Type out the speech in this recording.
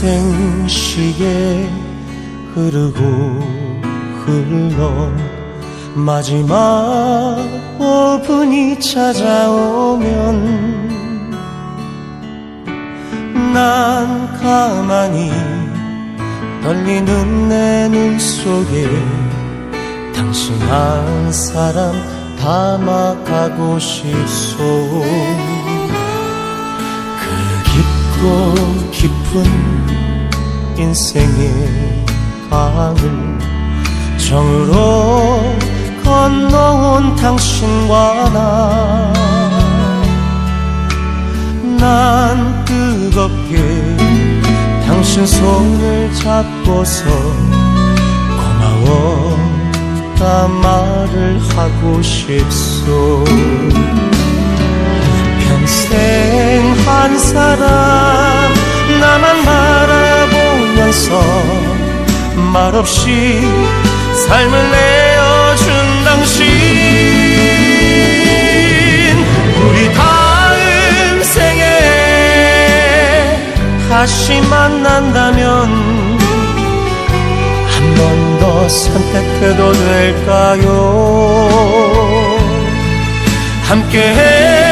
인생 시계 흐르고 흘러 마지막 5분이 찾아오면 난 가만히 떨리는 내 눈 속에 당신 한 사람 담아가고 싶소. 그 깊고 깊은 인생의 강을 정으로 건너온 당신과 나. 난 뜨겁게 당신 손을 잡고서 고마웠다 말을 하고 싶소. 평생 한 사람 바라보면서 말없이 삶을 내어준 당신 우리 다음 생에 다시 만난다면 한 번 더 선택해도 될까요? 함께 해준 당신 고마워